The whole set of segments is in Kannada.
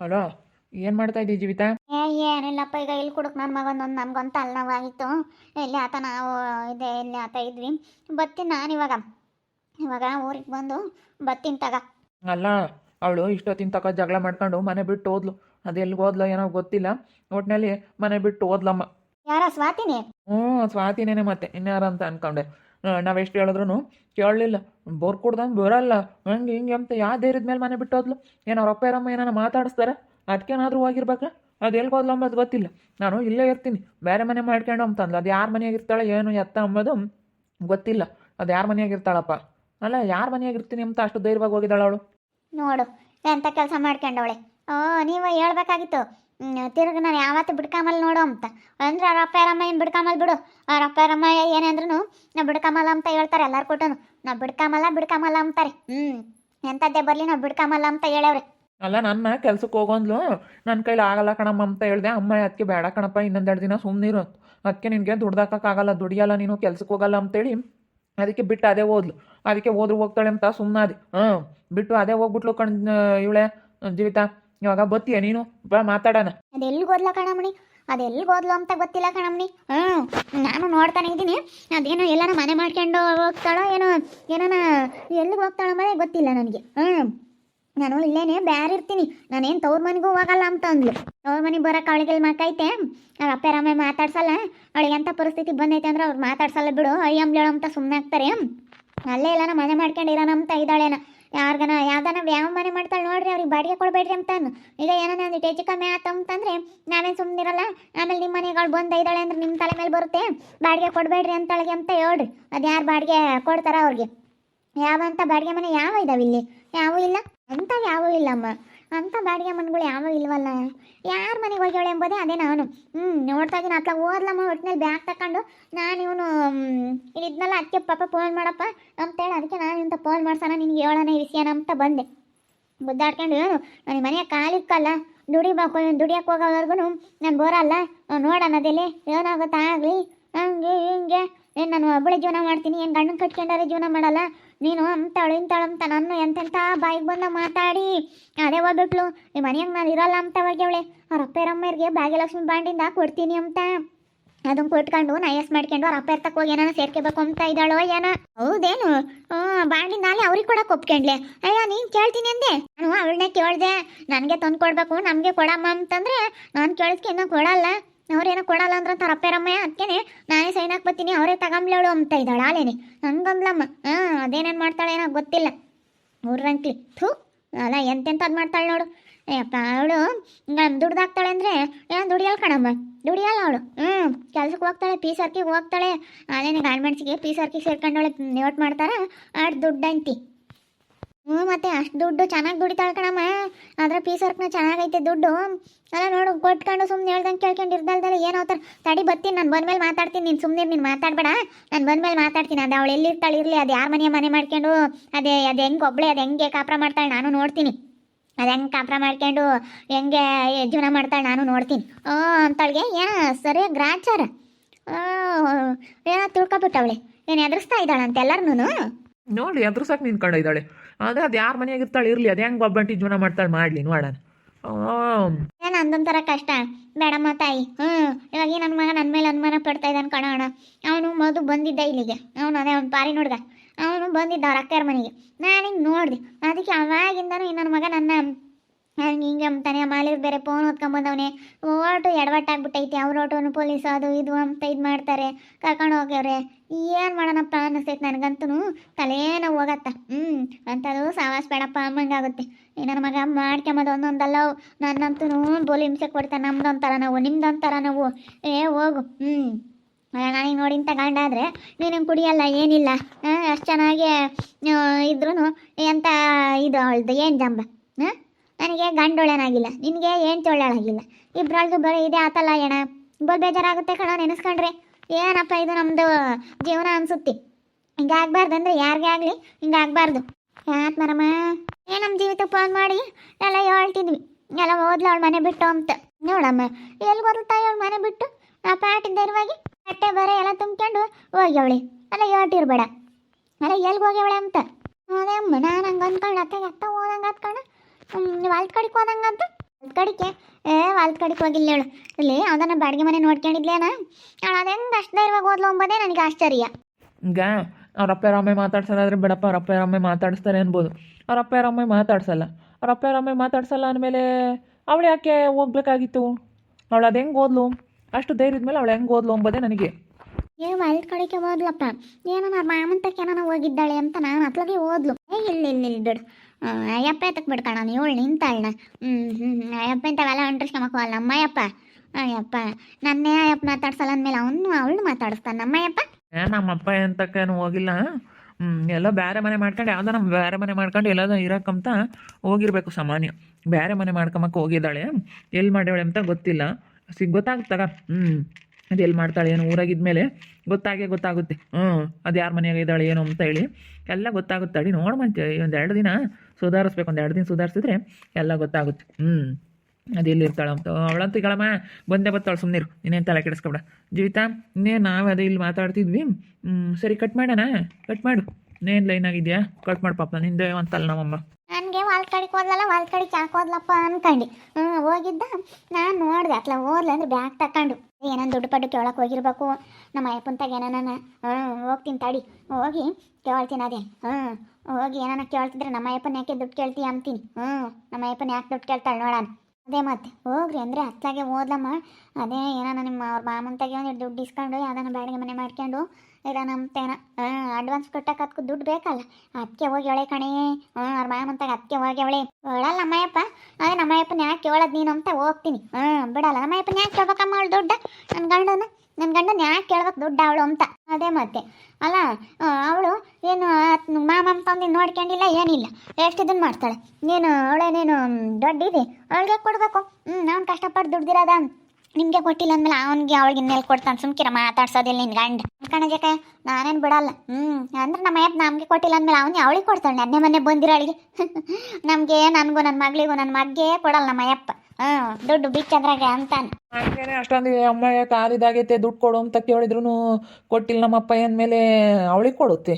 ಹಲೋ ಏನು ಮಾಡ್ತಾ ಇದ್ದೀವಿ ಜೀವಿತಾ? ಏ ಏನಿಲ್ಲಪ್ಪ ಈಗ ಇಲ್ಲಿ ಕುಡುಕ್ ನನ್ನ ಮಗನೊಂದು ನಮ್ಗೊಂದು ತಲೆನೋವಾಗಿತ್ತು ಇಲ್ಲಿ ಆತ ನಾವು ಇದೆ ಎಲ್ಲಿ ಆತ ಇದ್ವಿ. ಬತ್ತೀನಿ ನಾನು ಇವಾಗ. ಇವಾಗ ಊರಿಗೆ ಬಂದು ಬತ್ತೀನಿ ತಗ. ಅಲ್ಲ ಅವಳು ಇಷ್ಟೊತ್ತಿನ ತಕ ಜಗಳ ಮಾಡ್ಕೊಂಡು ಮನೆ ಬಿಟ್ಟು ಹೋದ್ಲು. ಅದು ಎಲ್ಲಿ ಹೋದ್ಲು ಏನೋ ಗೊತ್ತಿಲ್ಲ. ಒಟ್ಟಿನಲ್ಲಿ ಮನೆ ಬಿಟ್ಟು ಹೋದ್ಲಮ್ಮ. ಯಾರ ಸ್ವಾತಿನಿ? ಹ್ಞೂ ಸ್ವಾತಿನೇನೆ ಮತ್ತೆ. ಇನ್ಯಾರಂತ ಅಂತ ಅನ್ಕೊಂಡೆ ನಾವೆಷ್ಟು ಹೇಳಿದ್ರು ಕೇಳಲಿಲ್ಲ. ಬೋರ್ ಕುಡ್ದಂಗೆ ಬರಲ್ಲ. ಹಂಗೆ ಹಿಂಗೆ ಅಂತ ಯಾವ ಧೈರ್ಯದ ಮೇಲೆ ಮನೆ ಬಿಟ್ಟೋದ್ಲು. ಏನು ಅವ್ರ ಅಪ್ಪ ಇರಮ್ಮ ಏನಾರ ಮಾತಾಡಿಸ್ತಾರೆ? ಅದಕ್ಕೇನಾದರೂ ಹೋಗಿರ್ಬೇಕಾ? ಅದು ಎಲ್ಲಿ ಹೋದ್ಲು ಅಂಬೋದು ಗೊತ್ತಿಲ್ಲ. ನಾನು ಇಲ್ಲೇ ಇರ್ತೀನಿ. ಬೇರೆ ಮನೆ ಮಾಡ್ಕೊಂಡು ಅಂತಂದ್ಲು ಅದು ಯಾರ ಮನೆಯಾಗ ಇರ್ತಾಳೆ ಏನು, ಎತ್ತ ಅಂಬೋದು ಗೊತ್ತಿಲ್ಲ. ಅದು ಯಾರ ಮನೆಯಾಗ ಇರ್ತಾಳಪ್ಪ ಅಲ್ಲ, ಯಾರ ಮನೆಯಾಗ ಇರ್ತೀನಿ ಅಂತ ಅಷ್ಟು ಧೈರ್ಯವಾಗಿ ಹೋಗಿದ್ದಾಳೆ ಅವಳು? ನೋಡು ಎಂಥ ಕೆಲಸ ಮಾಡ್ಕೊಂಡವಳೆ. ಓ, ನೀವು ಹೇಳ್ಬೇಕಾಗಿತ್ತು. ತಿರ್ಗಿ ನಾನು ಯಾವತ್ತು ಬಿಡ್ಕಾಮಲ್ ನೋಡು ಅಂತ. ಅಂದ್ರೆ ಅವ್ರ ಅಪ್ಪ ಯಾರಮ್ಮ ಏನು ಬಿಡ್ಕಾಮಲ್ ಬಿಡು. ಅವ್ರ ಅಪ್ಪ ಯಾರಮ್ಮ ಏನಂದ್ರೂ ನಾ ಬಿಡ್ಕಾಮಲ್ಲ ಅಂತ ಹೇಳ್ತಾರೆ ಎಲ್ಲಾರು ಕೊಟ್ಟನು ನಾ ಬಿಡ್ಕಾಮಲ್ಲ ಬಿಡ್ಕಾಮಲ್ಲ ಅಂತಾರೆ. ಹ್ಞೂ ಎಂಥದ್ದೇ ಬರಲಿ ನಾ ಬಿಡ್ಕಾಮಲ್ಲ ಅಂತ ಹೇಳವ್ರೆ ಅಲ್ಲ, ನನ್ನ ಕೆಲ್ಸಕ್ಕೆ ಹೋಗೋಂದ್ಲು. ನನ್ನ ಕೈಲಿ ಆಗಲ್ಲ ಕಣಮ್ಮ ಅಂತ ಹೇಳ್ದೆ. ಅಮ್ಮ ಅದಕ್ಕೆ ಬೇಡ ಕಣಪ್ಪ ಇನ್ನೊಂದೆರಡು ದಿನ ಸುಮ್ಮನಿರು ಅದಕ್ಕೆ ನಿನಗೆ ದುಡ್ದಾಕಕ್ಕಾಗಲ್ಲ ದುಡಿಯಲ್ಲ ನೀನು ಕೆಲ್ಸಕ್ಕೆ ಹೋಗಲ್ಲ ಅಂತೇಳಿ ಅದಕ್ಕೆ ಬಿಟ್ಟು ಅದೇ ಹೋದ್ಲು ಅದಕ್ಕೆ ಹೋದ್ರು ಹೋಗ್ತಾಳೆ ಅಂತ ಸುಮ್ಮನಾದೆ ಹಾಂ ಬಿಟ್ಟು ಅದೇ ಹೋಗ್ಬಿಟ್ಲು ಕಣ್, ಇವಳೆ, ಜೀವಿತ. ಇವಾಗ ಬತ್ತೀಯ ನೀನು? ಬಾ, ಮಾತಾಡೋಣ. ಅದು ಎಲ್ಲಿಗೆ ಹೋದ್ಲ ಕಣಮಣಿ ಅದು ಎಲ್ಲಿಗೆ ಹೋದ್ಲು ಅಂತ ಗೊತ್ತಿಲ್ಲ ಕಣಮಣಿ ಹ್ಞೂ ನಾನು ನೋಡ್ತಾನೆ ಇದ್ದೀನಿ. ಅದೇನೋ ಎಲ್ಲಾನ ಮನೆ ಮಾಡ್ಕೊಂಡು ಹೋಗ್ತಾಳೋ ಏನೋ, ಏನಾನ, ಎಲ್ಲಿಗೆ ಹೋಗ್ತಾಳೋ ಮನೆ ಗೊತ್ತಿಲ್ಲ ನನಗೆ. ಹ್ಞೂ ನಾನು ಇಲ್ಲೇನೆ, ಬ್ಯಾರ ಇರ್ತೀನಿ. ನಾನೇನು ತವ್ರ ಮನೆಗೂ ಹೋಗಲ್ಲ ಅಂತ ಅಂದ್ಲು. ತವ್ರ ಮನೆಗೆ ಬರೋಕೆ ಅವಳಿಗೆ ಮಾಕೈತೆ. ಅವ್ರ ಅಪ್ಪ ರಮ್ಮ ಮಾತಾಡ್ಸಲ್ಲ. ಅವಳಿಗೆ ಎಂಥ ಪರಿಸ್ಥಿತಿ ಬಂದೈತೆ ಅಂದ್ರೆ ಅವ್ರು ಮಾತಾಡ್ಸಲ್ಲ ಬಿಡು. ಅಯ್ಯಂಬ್ಲೇಳು ಅಂತ ಸುಮ್ಮನೆ ಆಗ್ತಾರೆ. ಅಲ್ಲೇ ಎಲ್ಲಾನ ಮನೆ ಮಾಡ್ಕೊಂಡಿರೋಣ ಅಂತ ಇದ್ದಾಳೇನ. ಯಾರ್ಗನ ಯಾವ್ದಾನ ಯಾವ ಮನೆ ಮಾಡ್ತಾಳೆ ನೋಡ್ರಿ, ಅವ್ರಿಗೆ ಬಾಡಿಗೆ ಕೊಡಬೇಡ್ರಿ ಅಂತಾನು. ಈಗ ಏನಾನ ಒಂದು ಟೇಜಿ ಕಮ್ಮಿ ಆತ ಅಂತಂದ್ರೆ, ನಾವೇನು ಸುಮ್ಮನಿರಲ್ಲ ಆಮೇಲೆ ನಿಮ್ಮ ಮನೆಗಳು ಬಂದು ಇದ್ದಾಳೆ ಅಂದ್ರೆ ನಿಮ್ಮ ತಲೆ ಮೇಲೆ ಬರುತ್ತೆ, ಬಾಡಿಗೆ ಕೊಡಬೇಡ್ರಿ ಅಂತಳಿಗೆ ಅಂತ ಹೇಳ್ರಿ. ಅದು ಯಾರು ಬಾಡಿಗೆ ಕೊಡ್ತಾರ ಅವ್ರಿಗೆ? ಯಾವಂತ ಬಾಡಿಗೆ ಮನೆ ಯಾವ ಇದಾವೆ ಇಲ್ಲಿ? ಯಾವೂ ಇಲ್ಲ? ಅಂತ ಯಾವೂ ಇಲ್ಲಮ್ಮ. ಅಂತ ಬಾಡಿಗೆ ಮನೆಗಳು ಯಾವ ಇಲ್ವಲ್ಲ? ಯಾರ ಮನೆಗೆ ಹೋಗ್ಯವಳೆ ಎಂಬುದೇ ಅದೇ ನಾನು. ಹ್ಞೂ ನೋಡ್ತಾ ಇದ್ದೀನಿ ಅಕ್ಕ ಓದ್ಲಮ್ಮ ಒಟ್ಟಿನಲ್ಲಿ ಬ್ಯಾಗ್ ತಗೊಂಡು ನಾನು ಇವನು ಇದ್ನಲ್ಲ ಅದಕ್ಕೆ ಪಾಪ ಫೋನ್ ಮಾಡಪ್ಪ ಅಂತೇಳಿ ಅದಕ್ಕೆ ನಾನು ಇಂಥ ಫೋನ್ ಮಾಡ್ಸೋಣ, ನಿನಗೆ ಹೇಳೋಣ ಈ ಅಂತ ಬಂದೆ. ಬುದ್ದಾಡ್ಕೊಂಡು ಏನು ನನಗೆ ಮನೆಯ ಕಾಲಿಕ್ಕಲ್ಲ ದುಡಿಬೇಕು ದುಡಿಯಕ್ಕೆ ಹೋಗೋವರೆಗೂ ನಾನು ಬೋರಲ್ಲ. ನೋಡೋಣ ಅದೇಲಿ. ಏನಾಗುತ್ತಾ ಆಗಲಿ? ಹಂಗೆ, ಹಿಂಗೆ. ಏನು ನಾನು ಒಬ್ಬಳೇ ಜೀವನ ಮಾಡ್ತೀನಿ? ಏನು ಗಂಡನ ಕಟ್ಕೊಂಡಾರೆ ಜೀವನ ಮಾಡಲ್ಲ? ನೀನು ಅಂತಾಳು, ಇಂತಾಳು ಅಂತ ನನ್ನ ಎಂತೆಂಥ ಬಾಯಿಗೆ ಬಂದ ಮಾತಾಡಿ. ಅದೇ ಹೋಗ್ಬಿಟ್ಲು ಈ ಮನೆಯಾಗ ನಾನು ಇರಲ್ಲ ಅಂತ ಅವಳೆ. ಅವ್ರ ಅಪ್ಪ ಅಮ್ಮರಿಗೆ ಭಾಗ್ಯಲಕ್ಷ್ಮಿ ಬಾಂಡಿಂದ ಕೊಡ್ತೀನಿ ಅಂತ. ಅದನ್ನ ಕೊಟ್ಕೊಂಡು ನಯಸ್ ಮಾಡ್ಕೊಂಡು ಅವ್ರ ಅಪ್ಪ ತಕ್ಕೋಗಿ ಏನಾನ ಸೇರ್ಕೋಬೇಕು ಅಂತ ಇದ್ದಾಳೋ ಏನೋ. ಹೌದೇನು? ಬಾಂಡಿಂದ ಅಲ್ಲಿ ಅವ್ರಿಗೆ ಕೊಡಕ್ಕೆ ಒಪ್ಕೊಂಡ್ಲೆ ಅಯ್ಯ, ನೀನು ಕೇಳ್ತೀನಿ ಅಂದೆ. ನಾನು ಅವಳನ್ನೇ ಕೇಳಿದೆ. ನನಗೆ ತಂದು ಕೊಡಬೇಕು ನಮಗೆ ಕೊಡಮ್ಮ ಅಂತಂದ್ರೆ ನಾನು ಕೇಳಿದ್ಕೆ ಇನ್ನೂ ಕೊಡಲ್ಲ. ಅವ್ರೇನೋ ಕೊಡಲ್ಲ ಅಂದ್ರೆ ಅಂತ ಅಪ್ಪರಮ್ಮ ಅದಕ್ಕೇನೆ ನಾನೇ ಸೈನ್ ಹಾಕ್ಬತ್ತೀನಿ, ಅವರೇ ತಗೊಂಬ್ಲವಳು ಅಂತ ಇದ್ದಾಳೆ ಆಲೇನೆ ಹಂಗಂಬ್ಲಮ್ಮ ಹಾಂ, ಅದೇನೇನು ಮಾಡ್ತಾಳೆ ಏನೋ ಗೊತ್ತಿಲ್ಲ. ಊರಂಕ್ಲಿ, ಥೂ, ಅಲ್ಲ ಎಂತೆಂಥದ್ದು ಮಾಡ್ತಾಳೆ ನೋಡು. ಅಯ್ಯಪ್ಪ, ಅವಳು ದುಡ್ದಾಕ್ತಾಳೆ ಅಂದರೆ ಏನು ದುಡಿಯಲ್ಲ ಕಣಮ್ಮ, ದುಡಿಯಲ್ಲ ಅವಳು. ಹ್ಞೂ ಕೆಲ್ಸಕ್ಕೆ ಹೋಗ್ತಾಳೆ, ಪೀಸ್ ಸರ್ಕಿಗೆ ಹೋಗ್ತಾಳೆ. ಅದೇನೆ ಗಾರ್ಮೆಂಟ್ಸ್ಗೆ ಪೀಸ್ ವರ್ಕಿಗೆ ಸೇರ್ಕೊಂಡವಳೆ ನೋಟ್ ಮಾಡ್ತಾರೆ, ಆಡ್ ದುಡ್ಡು ಅಂತಿ ಹ್ಞೂ ಮತ್ತೆ ಅಷ್ಟು ದುಡ್ಡು ಚೆನ್ನಾಗಿ ದುಡಿತಾಳೆ ಕಣಮ್ಮ. ಅದ್ರ ಪೀಸ್ ವರ್ಕ್ನ ಚೆನ್ನಾಗೈತೆ ದುಡ್ಡು. ಅಲ್ಲ ನೋಡು, ಕೊಟ್ಕೊಂಡು ಸುಮ್ಮನೆ ಹೇಳ್ದಂಗೆ ಕೇಳ್ಕೊಂಡು ಇರ್ದಲ್ದಲ್ಲ ಏನೋ ಥರ ತಡಿ ಬತ್ತೀನಿ ನಾನು ಬಂದ್ಮೇಲೆ ಮಾತಾಡ್ತೀನಿ, ನೀನು ಸುಮ್ಮನೆ ನೀನು ಮಾತಾಡಬೇಡ. ನಾನು ಬಂದ್ಮೇಲೆ ಮಾತಾಡ್ತೀನಿ, ಅದು ಅವಳು ಎಲ್ಲಿರ್ತಾಳೆ ಇರಲಿ, ಅದು ಯಾರ ಮನೆಯ ಮನೆ ಮಾಡ್ಕೊಂಡು, ಅದೇ, ಅದು ಹೆಂಗೆ ಒಬ್ಬಳೆ ಅದು ಹೆಂಗೆ ಕಾಪ್ರ ಮಾಡ್ತಾಳೆ ನಾನು ನೋಡ್ತೀನಿ. ಅದು ಹೆಂಗೆ ಕಾಪ್ರ ಮಾಡ್ಕೊಂಡು, ಹೆಂಗೆ ಜೀವನ ಮಾಡ್ತಾಳೆ ನಾನು ನೋಡ್ತೀನಿ. ಓ ಅಂತಳಿಗೆ, ಏನ ಸರಿ ಗ್ರಾಚಾರ. ಏನೋ ತಿಳ್ಕೊಬಿಟ್ಟವಳೆ ಏನು ಎದುರಿಸ್ತಾ ಇದ್ದಾಳಂತೆ ಎಲ್ಲರೂ ನೋಡಿ ಎದುರ್ಸಕ್ಕೆ ನಿಂತ್ಕೊಂಡಿದ್ದಾಳೆ ಅದೇ ಅದು ಯಾರ ಮನೆಯಾಗ ಇರ್ತಾಳೆ ಇರಲಿ, ಅದು ಹೆಂಗೆ ಒಬ್ಬಂಟಿ ಜೀವನ ಮಾಡ್ತಾಳೆ ಮಾಡ್ಲಿ ನೋಡೋಣ ಏನು ಕಷ್ಟ. ಬೇಡಮ್ಮ ತಾಯಿ. ಹ್ಞೂ ಇವಾಗ ನನ್ನ ಮಗ ನನ್ನ ಮೇಲೆ ಅನುಮಾನ ಪಡ್ತಾ ಇದ್ದಾನೆ ಕಣೋಣ ಅವನು ಮಧು ಬಂದಿದ್ದ ಇಲ್ಲಿಗೆ. ಅವನು ಅದೇ ಅವ್ನು ಪಾರಿ ನೋಡ್ದ. ಅವನು ಬಂದಿದ್ದ ಅವ್ರ ಅಕ್ಕರ ಮನೆಗೆ. ನಾನು ಹಿಂಗೆ ನೋಡಿದೆ. ಅದಕ್ಕೆ ಅವಾಗಿಂದನೂ ನನ್ನ ಮಗ ನನ್ನ ಹಂಗೆ ಹಿಂಗೆ ಅಂತಾನೆ ಮಾಲಿರ್ ಬೇರೆ ಫೋನ್ ಹೊತ್ಕೊಂಬಂದವನೇ ಓಟು ಎಡವಟ್ಟಾಗ್ಬಿಟ್ಟೈತೆ, ಅವ್ರ ಓಟೋನು ಪೊಲೀಸ್ ಅದು ಇದು ಅಂತ ಇದು ಮಾಡ್ತಾರೆ. ಕರ್ಕೊಂಡು ಹೋಗ್ಯವ್ರೆ. ಏನು ಮಾಡೋಣಪ್ಪ ಅನ್ನಿಸ್ತೈತೆ ನನಗಂತೂ ತಲೆನೋ ಹೋಗತ್ತ ಹ್ಞೂ ಅಂಥದ್ದು ಸಾವಾಸ ಬೇಡಪ್ಪ ಅಮ್ಮಂಗಾಗುತ್ತೆ ನನ್ನ ಮಗ ಮಾಡ್ಕೊಂಬೋದು ಒಂದೊಂದಲ್ಲ ನನ್ನಂತೂ ಬೋಲಿ ಹಿಂಸೆ ಕೊಡ್ತಾ ನಮ್ದೊಂಥರ ನಾವು ನಿಮ್ದು ಅಂತಾರ ನಾವು. ಏ, ಹೋಗು. ಹ್ಞೂ ನಾನು ನೋಡಿ ತಗೊಂಡಾದ್ರೆ ನೀನು ಕುಡಿಯಲ್ಲ, ಏನಿಲ್ಲ. ಅಷ್ಟು ಚೆನ್ನಾಗಿ ಇದ್ರೂ ಎಂಥ ಇದು ಅವಳ್ದು, ಏನು ಜಂಬ? ಹಾಂ? ನನಗೆ ಗಂಡೊಳೆನಾಗಿಲ್ಲ ನಿನಗೆ ಏನು ತೊಳ್ಳಾಗಿಲ್ಲ ಇಬ್ಬರಳ್ದು ಬರೀ ಇದೆ ಆತಲ್ಲ ಏಣ ಬೋಲ್ ಬೇಜಾರಾಗುತ್ತೆ ಕಣ ನೆನೆಸ್ಕೊಂಡ್ರೆ. ಏನಪ್ಪ ಇದು ನಮ್ಮದು ಜೀವನ ಅನ್ಸುತ್ತೆ. ಹಿಂಗೆ ಅಂದರೆ ಯಾರಿಗೇ ಆಗಲಿ ಹಿಂಗೆ ಆಗಬಾರ್ದು ಯಾತ್ ಮರಮ್ಮ. ಏ ನಮ್ಮ ಜೀವಿತ ಫೋನ್ ಮಾಡಿ, ಎಲ್ಲ ಹೇಳ್ತಿದ್ವಿ. ಎಲ್ಲ ಓದ್ಲ ಅವಳು ಮನೆ ಬಿಟ್ಟು ಅಂತ. ನೋಡಮ್ಮ, ಎಲ್ಲಿ ಬರುತ್ತಾ ಅವಳು ಮನೆ ಬಿಟ್ಟು, ಆ ಪ್ಯಾಟಿದ್ದ ಇರುವಾಗಿ ಬಟ್ಟೆ ಬರೆ ಎಲ್ಲ ತುಂಬ್ಕೊಂಡು ಅವಳಿ ಅಲ್ಲ ಹೇಳ್ತಿರ್ಬೇಡ. ಅಲ್ಲ ಎಲ್ಲಿಗೆ ಹೋಗ್ಯವಳೆ ಅಂತ. ಅದೇ ಅಮ್ಮ, ನಾನು ಹಂಗೆ ಅಂದ್ಕೊಂಡು ಅತ್ತೆ ಅತ್ತ ಹೋದಂಗೆ ಹತ್ಕೊಂಡು ಅಲ್ದ ಕಡೆಗೆ ಹೋದಂಗಂತ ವಾಲ್ತ್ ಕಡಿಕೆ ಏ ವಾಲ್ತ್ ಕಡಿಕೆ ಹೋಗಿಲ್ಲ ಹೇಳು. ಇಲ್ಲಿ ಅದನ್ನ ಬಾಡಿಗೆ ಮನೆ ನೋಡ್ಕೊಂಡಿದ್ಲೇನ? ಅವಳು ಅದು ಹೆಂಗೆ ಅಷ್ಟು ಧೈರ್ಯವಾಗಿ ಓದ್ಲು ಅಂಬೋದೇ ನನಗೆ ಆಶ್ಚರ್ಯ. ಈಗ ಅವ್ರ ಅಪ್ಪ ಅಮ್ಮ ಮಾತಾಡ್ಸೋದಾದ್ರೆ ಬಿಡಪ್ಪ, ಅವ್ರ ಅಪ್ಪ ಅಮ್ಮ ಮಾತಾಡಿಸ್ತಾರೆ ಅನ್ಬೋದು. ಅವ್ರ ಅಪ್ಪ ಅಮ್ಮ ಮಾತಾಡ್ಸಲ್ಲ. ಅವ್ರ ಅಪ್ಪ ಅಮ್ಮ ಮಾತಾಡ್ಸಲ್ಲ ಅಂದಮೇಲೆ ಅವಳು ಯಾಕೆ ಹೋಗ್ಬೇಕಾಗಿತ್ತು? ಅವಳು ಅದು ಹೆಂಗೆ ಓದ್ಲು? ಅಷ್ಟು ಧೈರ್ಯದ ಮೇಲೆ ಅವಳು ಹೆಂಗೆ ಓದ್ಲು ಅಂಬೋದೇ ನನಗೆ. ಏ ವೈಲ್ಡ್ ಕಡೆಗೆ ಹೋದ್ಲಪ್ಪ? ಏನೋ ನನ್ನ ಮಾಮಂತಕ್ಕೆ ಏನೋ ಹೋಗಿದ್ದಾಳೆ ಅಂತ ನಾನು ಅತ್ಲಾಗೆ ಓದ್ಲು ಏ ಇಲ್ಲ ಇಲ್ಲ ಇಲ್ಲ ಬಿಡು. ಅಯ್ಯಪ್ಪ ಎತ್ತಕ್ಕೆ ಬಿಡ್ಕಣ ನೀವು ನಿಂತಾಳಣ ಹ್ಞೂ ಹ್ಞೂ ಅಯ್ಯಪ್ಪ ಇಂಥವೆಲ್ಲ ಅಂಟ್ರಿಸ್ಕೊಂಬಕ್ಕೆ ಅಲ್ಲ ಅಮ್ಮಯ್ಯಪ್ಪ. ಅಯ್ಯಪ್ಪ. ನನ್ನೇ ಅಯ್ಯಪ್ಪ ಮಾತಾಡ್ಸಲ್ಲ ಅಂದಮೇಲೆ ಅವನು ಅವಳು ಮಾತಾಡಿಸ್ತಾನೆ. ನಮ್ಮಯ್ಯಪ್ಪ ಏ, ನಮ್ಮಪ್ಪ ಎಂತಕ್ಕೇನು ಹೋಗಿಲ್ಲ. ಎಲ್ಲೋ ಬೇರೆ ಮನೆ ಮಾಡ್ಕೊಂಡು ಯಾವುದೋ ನಮ್ಮ ಬೇರೆ ಮನೆ ಮಾಡ್ಕೊಂಡು ಎಲ್ಲದೋ ಇರೋಕ್ಕಂತ ಹೋಗಿರ್ಬೇಕು ಸಾಮಾನ್ಯ. ಬೇರೆ ಮನೆ ಮಾಡ್ಕೊಂಬಕ್ಕೆ ಹೋಗಿದ್ದಾಳೆ. ಎಲ್ಲಿ ಮಾಡ್ಯಾಳೆ ಅಂತ ಗೊತ್ತಿಲ್ಲ. ಸಿಗ್ ಗೊತ್ತಾಗ್ತಾರ ಹ್ಞೂ ಅದು ಎಲ್ಲಿ ಮಾಡ್ತಾಳೆ, ಏನು ಊರಾಗಿದ್ಮೇಲೆ ಗೊತ್ತಾಗೇ ಗೊತ್ತಾಗುತ್ತೆ. ಹ್ಞೂ ಅದು ಯಾರ ಮನೆಯಾಗ ಇದ್ದಾಳೆ, ಏನು ಅಂತ ಹೇಳಿ. ಎಲ್ಲ ಗೊತ್ತಾಗುತ್ತೆ. ಅಡಿ ನೋಡ್ಮಂತೆ ಒಂದು ಎರಡು ದಿನ ಸುಧಾರಿಸ್ಬೇಕು, ಒಂದು ಎರಡು ದಿನ ಸುಧಾರಿಸಿದ್ರೆ ಎಲ್ಲ ಗೊತ್ತಾಗುತ್ತೆ. ಹ್ಞೂ ಅದು ಎಲ್ಲಿರ್ತಾಳೆ ಅಂತ. ಅವಳಂತೂ ಈಗಳಮ್ಮ ಬಂದೇ ಬರ್ತಾಳೆ ಸುಮ್ಮನಿರು ಇನ್ನೇನು ತಲೆ ಕೆಡಿಸ್ಕೊಬೇಡ. ಜೀವಿತಾ, ಇನ್ನೇನು ನಾವು ಅದೇ ಇಲ್ಲಿ ಮಾತಾಡ್ತಿದ್ವಿ. ಸರಿ ಕಟ್ ಮಾಡೋಣ? ಕಟ್ ಮಾಡು. ಇನ್ನೇನು ಲೈನ್ ಆಗಿದೆಯಾ ಕಟ್ ಮಾಡಿ ಪಾಪ, ನಿಂದೆ ಅಂತಲ್ಲ ನಮ್ಮಮ್ಮ. ನನಗೆ ವಾಲ್ ಕಡಿಗೆ ಹೋದ್ಲಲ್ಲ ವಾಲ್ ಕಡಿಗೆ ಯಾಕೆ ಹೋದ್ಲಪ್ಪ ಅನ್ಕಂಡು. ಹ್ಞೂ ಹೋಗಿದ್ದ, ನಾನು ನೋಡಿದೆ, ಅತ್ಲ ಹೋದ್ಲ ಅಂದ್ರೆ ಬ್ಯಾಗ್ ತಕೊಂಡು ಏನೋ ದುಡ್ಡು ಪಡ್ಡು ಕೇಳಕ್ಕೆ ಹೋಗಿರ್ಬೇಕು, ನಮ್ಮ ಅಯ್ಯಪ್ಪಂತಾಗ ಏನಾನ ಹ್ಞೂ ಹೋಗ್ತೀನಿ ತಡಿ. ಹೋಗಿ ಕೇಳ್ತೀನಿ ಅದೇ. ಹ್ಞೂ ಹೋಗಿ ಏನಾನ ಕೇಳ್ತಿದ್ರೆ ನಮ್ಮ ಅಯ್ಯಪ್ಪನ ಯಾಕೆ ದುಡ್ಡು ಕೇಳ್ತೀಯ ಅಂತೀನಿ. ಹ್ಞೂ ನಮ್ಮ ಅಯ್ಯಪ್ಪನ ಯಾಕೆ ದುಡ್ಡು ಕೇಳ್ತಾಳೆ ನೋಡೋಣ. ಅದೇ ಮತ್ತೆ, ಹೋಗ್ರಿ ಅಂದರೆ ಅತ್ಲಾಗೆ ಓದ್ಲಮ್ಮ ಅದೇ ಏನಾನ ನಿಮ್ಮ ಅವ್ರ ಮಾಮಂತಾಗೆ ಒಂದು ದುಡ್ಡು ಇಸ್ಕೊಂಡು ಯಾವ್ದಾನ ಬಾಡಿಗೆ ಮನೆ ಮಾಡ್ಕೊಂಡು ಇಡೋಣ ತೇನ ಹಾಂ ಅಡ್ವಾನ್ಸ್ ಕೊಟ್ಟಕ್ಕೆ ಅದಕ್ಕೆ ದುಡ್ಡು ಬೇಕಲ್ಲ. ಅದಕ್ಕೆ ಹೋಗಿ ಒಳೆ ಕಣೆ. ಹ್ಞೂ ಅವ್ರ ಮಾಮಂತಾಗ ಅದಕ್ಕೆ ಹೋಗಿ ಅವಳೆ. ಹೇಳಲ್ಲ ನಮ್ಮಯ್ಯಪ್ಪ ಅದೇ ನಮ್ಮಯ್ಯಪ್ಪನ ಯಾಕೆ ಹೇಳೋದು ನೀನು ಅಂತ ಹೋಗ್ತೀನಿ. ಹ್ಞೂ ಬಿಡಲ್ಲ. ನಮ್ಮಯ್ಯಪ್ಪನ ಯಾಕೆ ಕೇಳ್ಬೇಕಮ್ಮ ಅವಳು ದುಡ್ಡು? ನನ್ನ ಗಂಡನ? ನನ್ನ ಗಂಡನ ಯಾಕೆ ಕೇಳ್ಬೇಕು ದುಡ್ಡು ಅವಳು ಅಂತ. ಅದೇ ಮತ್ತೆ. ಅಲ್ಲ ಅವಳು ಏನು ಮಾಮ ತಂದು ನೋಡ್ಕೊಂಡಿಲ್ಲ, ಏನಿಲ್ಲ. ಎಷ್ಟು ಇದನ್ನು ಮಾಡ್ತಾಳೆ? ನೀನು ಅವಳೇನೇನು ದೊಡ್ಡಿದೆ ಅವಳಿಗೆ ಕೊಡಬೇಕು. ಹ್ಞೂ ಅವ್ನು ಕಷ್ಟಪಟ್ಟು ದುಡ್ದಿರೋದ. ನಿಮಗೆ ಕೊಟ್ಟಿಲ್ಲ ಅಂದ್ಮೇಲೆ ಅವನಿಗೆ ಅವಳಿಗೆ ಇನ್ನೆಲ್ಲ ಕೊಡ್ತಾನೆ. ಸುಮ್ಕಿರ, ಮಾತಾಡ್ಸೋದಿಲ್ಲ ನಿನ್ನ ಗಂಡ. ಕಣಜಕ್ಕೆ ನಾನೇನು ಬಿಡಲ್ಲ. ಹ್ಞೂ ಅಂದ್ರೆ ನಮ್ಮ ಅಯ್ಯಪ್ಪ ನಮಗೆ ಕೊಟ್ಟಿಲ್ಲ ಅಂದಮೇಲೆ ಅವನಿಗೆ ಅವಳಿಗೆ ಕೊಡ್ತಾಳೆ. ನೆನ್ನೆ ಮೊನ್ನೆ ಬಂದಿರೋಳಿಗೆ ನಮಗೆ, ನನಗೂ ನನ್ನ ಮಗಳಿಗೂ ನನ್ನ ಮಗ್ಗೆ ಕೊಡಲ್ಲ ನಮ್ಮ ಅಯ್ಯಪ್ಪ. ದುಡ್ಡು ಬಿಚ್ಚದ್ರಾಗ ಅಂತಾನೆ. ಹಂಗೇನೆ ಅಷ್ಟೊಂದು ಅಮ್ಮ ಕಾಲಿದಾಗೈತೆ ದುಡ್ಡು ಕೊಡು ಅಂತ ಕೇಳಿದ್ರು ಕೊಟ್ಟಿಲ್ಲ ನಮ್ಮಪ್ಪ ಮೇಲೆ ಅವಳಿಗೆ ಕೊಡುತ್ತೆ.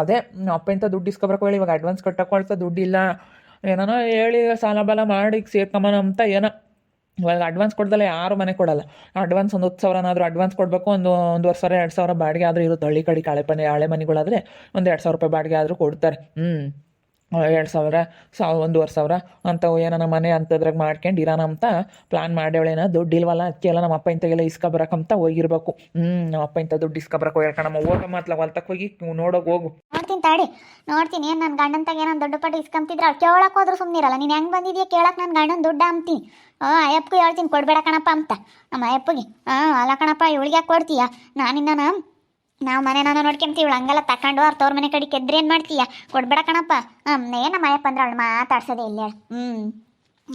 ಅದೇ ನಮ್ಮ ಅಪ್ಪ ಇಂಥ ದುಡ್ಡು ಇಸ್ಕೊಬರಕ್ಕೆ ಹೇಳಿ ಇವಾಗ ಅಡ್ವಾನ್ಸ್ ಕಟ್ಟಕೊಳ್ತಾ ದುಡ್ಡಿಲ್ಲ ಏನೋ ಹೇಳಿ ಸಾಲ ಬಾಲ ಮಾಡಿ ಸೇರ್ಕೊಂಬನ ಅಂತ ಏನೋ. ಇವಾಗ ಅಡ್ವಾನ್ಸ್ ಕೊಡ್ದಲ್ಲ ಯಾರು ಮನೆ ಕೊಡಲ್ಲ. ಅಡ್ವಾನ್ಸ್ ಒಂದು ಹತ್ತು ಸಾವಿರನಾದರೂ ಅಡ್ವಾನ್ಸ್ ಕೊಡಬೇಕು, ಒಂದು ಒಂದುವರೆ ಸಾವಿರ ಎರಡು ಸಾವಿರ ಬಾಡಿಗೆ ಆದರೂ ಇರುತ್ತೆ. ಹಳ್ಳಿ ಕಡೆ ಹಳೆ ಪನೆ ಹಳೆ ಮನೆಗಳಾದರೆ ಒಂದು ಎರಡು ಸಾವಿರ ರೂಪಾಯಿ ಬಾಡಿಗೆ ಆದರೂ ಕೊಡ್ತಾರೆ. ಹ್ಞೂ ಎರಡು ಸಾವಿರ ಸಾವ್ ಒಂದೂವರೆ ಸಾವಿರ ಅಂಥವು ಏನಾನ ಮನೆ ಅಂಥದ್ರಾಗ ಮಾಡ್ಕೊಂಡು ಇರೋಣ ಅಂತ ಪ್ಲಾನ್ ಮಾಡ್ಯಾವಳೇನ ದುಡ್ಡು ಇಲ್ವಲ್ಲ? ಅದಕ್ಕೆಲ್ಲ ನಮ್ಮ ಅಪ್ಪ ಇಂಥಗೆಲ್ಲ ಇಸ್ಕೊಬರಕ್ಕಂತ ಹೋಗಿರ್ಬೇಕು. ಹ್ಞೂ ನಮ್ಮ ಅಪ್ಪ ಇಂಥ ದುಡ್ಡು ಇಸ್ಕೊಬರಕ್ಕೆ ನಮ್ಮ ಹೋಗ ಮಾತ್ಲ ಹೊಲ್ತಕ್ಕೆ ಹೋಗಿ ನೋಡೋಕೆ ಹೋಗು. ನೋಡ್ತೀನಿ ತಾಡಿ ನೋಡ್ತೀನಿ. ಏನು ನನ್ನ ಗಂಡಂತಾಗ ಏನೋ ದೊಡ್ಡ ಪಟ್ಟು ಇಸ್ಕೊಂತಿದ್ರೆ ಕೇಳಕ್ಕೆ ಕೇಳಕ್ಕೆ ಹೋದ್ರು ಸುಮ್ಮನಿರಲ್ಲ ನೀನು ಹೆಂಗೆ ಬಂದಿದ್ಯಾ ಕೇಳಕ್ಕೆ ನನ್ನ ಗಂಡನ ದುಡ್ಡು ಅಂತೀನಿ ಹಾಂ ಅಯ್ಯಪ್ಪಗೂ ಹೇಳ್ತೀನಿ, ಕೊಡಬೇಡ ಕಣಪ್ಪ ಅಂತ. ನಮ್ಮ ಅಯ್ಯಪ್ಪಗೆ ಹಾಂ ಅಲ್ಲ ಕಣಪ್ಪ ಇವಳಿಗೆ ಕೊಡ್ತೀಯ? ನಾನಿನ್ನ ನಾವು ಮನೆ ನಾನು ನೋಡ್ಕೊಂತೀವಿ ಹಂಗೆಲ್ಲ ತಕೊಂಡು ಅವ್ರ ತೋರ್ ಮನೆ ಕಡೆ ಕೆದ್ರೆ ಏನು ಮಾಡ್ತೀಯ? ಕೊಡ್ಬೇಡ ಕಣಪ್ಪ. ಹಾಂ ಏನಮ್ಮ ನಮ್ಮ ಅಯ್ಯಪ್ಪ ಅಂದ್ರೆ ಅವಳು ಮಾತಾಡ್ಸೋದೇ ಇಲ್ಲ. ಹ್ಞೂ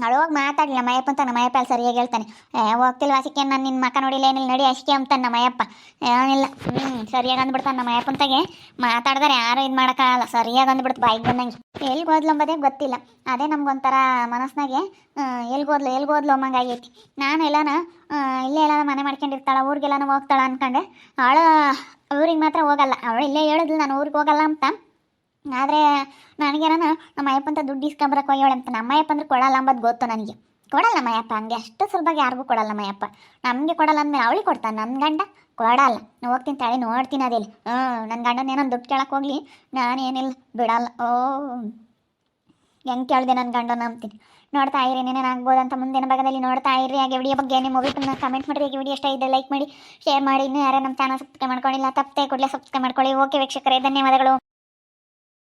ಅವಳು ಹೋಗಿ ಮಾತಾಡಲಿ ನಮ್ಮ ಅಯ್ಯಪ್ಪ ಅಂತ ನಮ್ಮ ಅಯ್ಯಪ್ಪ ಅಲ್ಲಿ ಸರಿಯಾಗಿ ಹೇಳ್ತಾನೆ. ಏ ಹೋಗ್ತಿಲ್ಲ ವಾಸಿಕೆ ನಾನು ನಿನ್ನ ಮಕ್ಕ ನೋಡಿಲ್ಲ, ಏನಿಲ್ಲ, ನಡಿ ಅಷ್ಟೇ ಅಂತಾನೆ ನಮ್ಮ ಅಯ್ಯಪ್ಪ ಏನಿಲ್ಲ. ಹ್ಞೂ ಸರಿಯಾಗಿ ಅಂದ್ಬಿಡ್ತಾನೆ ನಮ್ಮ ಅಯ್ಯಪ್ಪಂತಾಗೆ ಮಾತಾಡಿದ್ರೆ. ಯಾರು ಇದು ಮಾಡೋಕ್ಕಾಗಲ್ಲ. ಸರಿಯಾಗಿ ಅಂದ್ಬಿಡ್ತು ಬಾಯಿಗೆ ಬಂದಂಗೆ. ಎಲ್ಲಿ ಓದ್ಲು ಅಂಬೋದೇ ಗೊತ್ತಿಲ್ಲ. ಅದೇ ನಮ್ಗೊಂಥರ ಮನಸ್ಸಿನಾಗೆ ಎಲ್ಲಿ ಓದ್ಲು ಎಲ್ಲಿ ಓದ್ಲು ಅಮ್ಮಂಗೆ ಆಗೈತಿ. ನಾನು ಎಲ್ಲಾನ ಇಲ್ಲೇ ಎಲ್ಲ ಮನೆ ಮಾಡ್ಕೊಂಡಿರ್ತಾಳೆ ಊರಿಗೆಲ್ಲ ಹೋಗ್ತಾಳೆ ಅನ್ಕೊಂಡೆ. ಅವಳು ಊರಿಗೆ ಮಾತ್ರ ಹೋಗಲ್ಲ. ಅವಳು ಇಲ್ಲೇ ಹೇಳಿದ್ಲು, ನಾನು ಊರಿಗೆ ಹೋಗಲ್ಲ ಅಂತ. ಆದರೆ ನನಗೇನ ನಮ್ಮ ಅಯ್ಯಪ್ಪಂತ ದುಡ್ಡು ಇಸ್ಕೊಂಬರಕ್ಕೆ ಹೋಗ್ಯಾಳೆ ಅಂತ. ನಮ್ಮ ಅಯ್ಯಪ್ಪ ಅಂದ್ರೆ ಕೊಡಲ್ಲ ಅಂಬದು ಗೊತ್ತು ನನಗೆ. ಕೊಡಲ್ಲ ನಮ್ಮ ಅಯ್ಯಪ್ಪ, ಹಂಗೆ ಅಷ್ಟು ಸುಲಭವಾಗಿ ಯಾರಿಗೂ ಕೊಡಲ್ಲ ನಮ್ಮ ಅಯ್ಯಪ್ಪ. ನಮಗೆ ಕೊಡಲ್ಲ ಅಂದಮೇಲೆ ಅವಳಿಗೆ ಕೊಡ್ತಾನೆ ನನ್ನ ಗಂಡ ಕೊಡಲ್ಲ. ಹೋಗ್ತೀನಿ ತಾಳಿ, ನೋಡ್ತೀನಿ ಅದೇಲಿ ಹ್ಞೂ ನನ್ನ ಗಂಡನ ಏನೋ ದುಡ್ಡು ಕೇಳಕ್ಕೆ ಹೋಗ್ಲಿ. ನಾನೇನಿಲ್ಲ, ಬಿಡಲ್ಲ. ಓ, ಹೆಂಗೆ ಕೇಳಿದೆ ನನ್ನ ಗಂಡನ ಅಂತೀನಿ. ನೋಡ್ತಾ ಇರಿ, ಏನೇನು ಆಗ್ಬೋದು ಅಂತ ಮುಂದಿನ ಭಾಗದಲ್ಲಿ ನೋಡ್ತಾ ಇರಿ. ಹಾಗೆ ವಿಡಿಯೋ ಬಗ್ಗೆ ನಿಮ್ಮ ಒಬಿಟನ್ನ ಕಮೆಂಟ್ ಮಾಡಿ. ಹಾಗೆ ವಿಡಿಯೋ ಇಷ್ಟ ಇದ್ದರೆ ಲೈಕ್ ಮಾಡಿ ಶೇರ್ ಮಾಡಿ. ಇನ್ನೂ ಯಾರು ನಮ್ಮ ಚಾನಲ್ ಸಬ್ಸ್ಕ್ರೈಬ್ ಮಾಡ್ಕೊಂಡಿಲ್ಲ ತಪ್ಪೇ ಕೂಡಲೇ ಸಬ್ಸ್ಕ್ರೈಬ್ ಮಾಡ್ಕೊಳ್ಳಿ. ಓಕೆ ವೀಕ್ಷಕರೇ, ಧನ್ಯವಾದಗಳು.